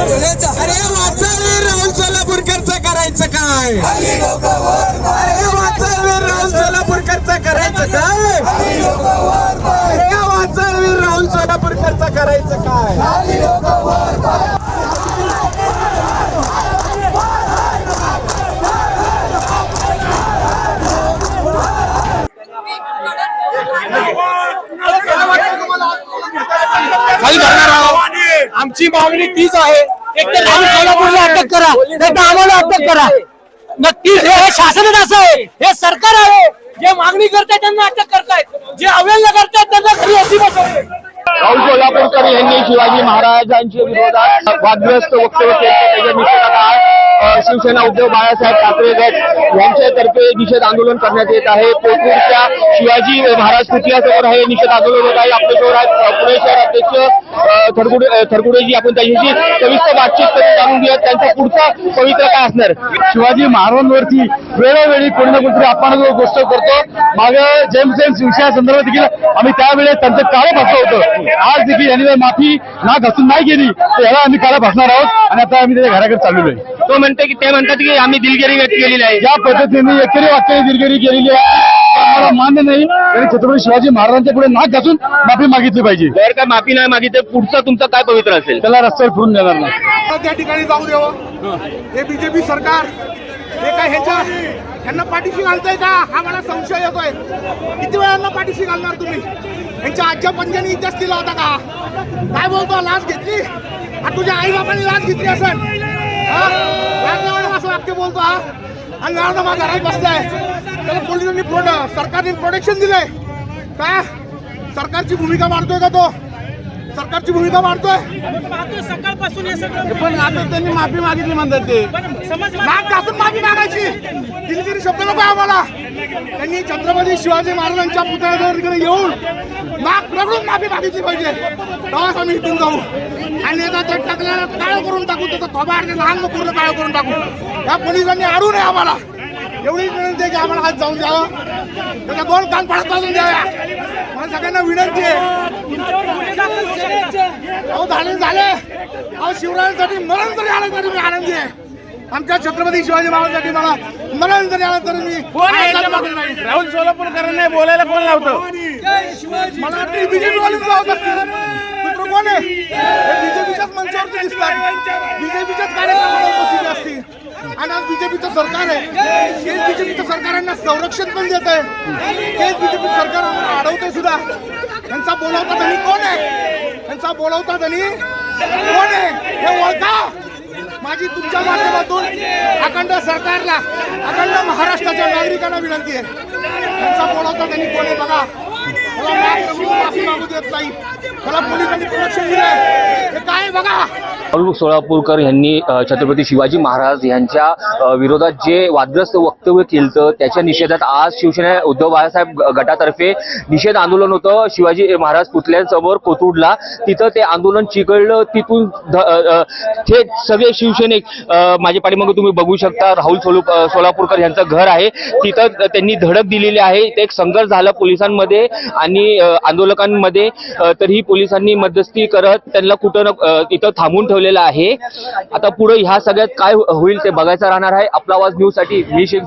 अरे वाचावीर राहुल सोलापूरकरचं करायचं काय? अरे वाचावीर राहुल सोलापूरकरचं करायचं काय? अरे वाचावीर राहुल सोलापूरकरचं करायचं काय? खाली आमची मागणी तीच आहे. एक तर सोलापूरला अटक करा नाही तर आम्हाला अटक करा. नक्कीच हे शासनच असं आहे. हे सरकार आहे. जे मागणी करताय त्यांना अटक करतायत. जे अवहेलना करतायत त्यांना घरी अशी बसवले राहुल सोलापूरकर यांनी शिवाजी महाराजांच्या विरोधात वादग्रस्त वक्तव्य केलं त्याच्या शिवसेना उद्धव बाळासाहेब ठाकरे गट यांच्यातर्फे निषेध आंदोलन करण्यात येत आहे. कोथरूडच्या शिवाजी महाराज पुतळ्यासमोर हे निषेध आंदोलन होत आहे. आपल्या शहरात पुणे शहर अध्यक्ष अ, थरगुडेजी आपण त्यांच्याशी सविस्तर बातचीत करून जाणून घेऊया त्यांचा पुढचा पवित्र काय असणार? शिवाजी महाराजांवरती वेळोवेळी कोणी ना कोणतरी आपण गोष्ट करतो. मागे जेम्स जेम्स शिवसेना संदर्भात देखील आम्ही त्यावेळेस त्यांचं काळं भासलं होतं. आज देखील यांनी जर माफी ना घासून नाही गेली तर याला आम्ही काळं भासणार आहोत आणि आता आम्ही त्याच्या घराकडे चाललेलो आहे. तो म्हणते की ते म्हणतात की आम्ही दिलगिरी व्यक्त केलेली आहे. ज्या पद्धतीने एकरी वाक्याने दिलगिरी केलेली आहे. आम्हाला मान्य नाही. त्यांनी छत्रपती शिवाजी महाराजांच्या पुढे नाक घासून माफी मागितली पाहिजे. जर काय माफी नाही मागितली पुढचं तुमचं काय पवित्र असेल? त्याला रस्त्यावर फिरून देणार नाही. त्या ठिकाणी जाऊ द्यावं हे. बीजेपी सरकार हे काय ह्याच्या ह्यांना पाठीशी घालताय का? हा मला संशय येतोय. किती वेळांना पाठीशी घालणार तुम्ही? यांच्या आजच्या पंजाने इतिहास केला होता का? काय बोलतो? लाच घेतली? आणि तुझ्या आई बाबांनी लाच घेतली असेल. हा? असं वाक्य बोलतो हा? आणि नाव माझ्या घरात बसलाय. त्याला पोलिसांनी प्रोड सरकारने प्रोटेक्शन दिलंय. का? सरकारची भूमिका मांडतोय का तो? सरकारची भूमिका सकाळपासून हे सगळं पण आता त्यांनी माफी मागितली म्हणतात ते. नाक घासून माफी मागायची. दिलगिरी शब्द नको आम्हाला. त्यांनी छत्रपती शिवाजी महाराजांच्या पुतळ्याजवळ तिकडे येऊन नाक रगडून माफी मागितली पाहिजे. तेव्हाच आम्ही इथून जाऊ. आणि आता ते टाकल्याला काळ करून टाकू त्याचा थोबाड लहान पूर्ण काळ करून टाकू. या पोलिसांनी आणू नये आम्हाला. एवढी विनंती आहे की आम्हाला आज जाऊन द्यावं. त्याच्या दोन कान पडत वाजून द्याव्या. मला सगळ्यांना विनंती आहे. अहो झाले झाले. अहो शिवरायांसाठी मरण जरी आलं तरी मी आनंदी आहे. आमच्या छत्रपती शिवाजी महाराजांसाठी मला मरण जरी आलं तरी मी. राहुल सोलापूरकरांना बोलायला कोण लावतो? मला वाटतं बीजेपी वालीच लावत असतील. कोण आहे? बीजेपीच्याच मंचावरती दिसतात. बीजेपीच्याच कार्यक्रमाला उपस्थित असतील. आणि आज बीजेपीचं सरकार आहे. हेच बीजेपीचं सरकारांना संरक्षण पण देत आहे. हेच बीजेपी सरकार आम्हाला अडवतंय सुद्धा. यांचा बोलावता धनी कोण आहे? यांचा बोलावता धनी माझी तुमच्या माध्यमातून अखंड सरकारला अखंड महाराष्ट्राच्या नागरिकांना विनंती आहे. त्यांचा बोलावता त्यांनी कोणी बघा मला माफी मागू देत नाही. मला पोलिसांनी प्रोटेक्शन दिलं हे काय बघा? अरुण सोळापूरकर यांनी छत्रपती शिवाजी महाराज यांच्या विरोधात जे वादग्रस्त वक्तव्य केलं त्याच्या निषेधात आज शिवसेना उद्धव बाळासाहेब गटातर्फे निषेध आंदोलन होतं. शिवाजी महाराज पुतळ्यांसमोर कोथरूडला. तिथं ते आंदोलन चिघळलं. तिथून ध- थेट सगळे शिवसैनिक माझ्या पाठीमागे तुम्ही बघू शकता राहुल सोलू सोलापूरकर यांचं घर आहे. तिथं त्यांनी धडक दिलेली आहे. ते एक संघर्ष झाला पोलिसांमध्ये आणि आंदोलकांमध्ये. तरीही पोलिसांनी मध्यस्थी करत त्यांना कुठं इथं थांबून तिथं थांबून ठेवलेला आहे. आता पुढे ह्या सगळ्यात काय होईल ते बघायचं राहणार आहे. आपला आवाज न्यूजसाठी मी शेख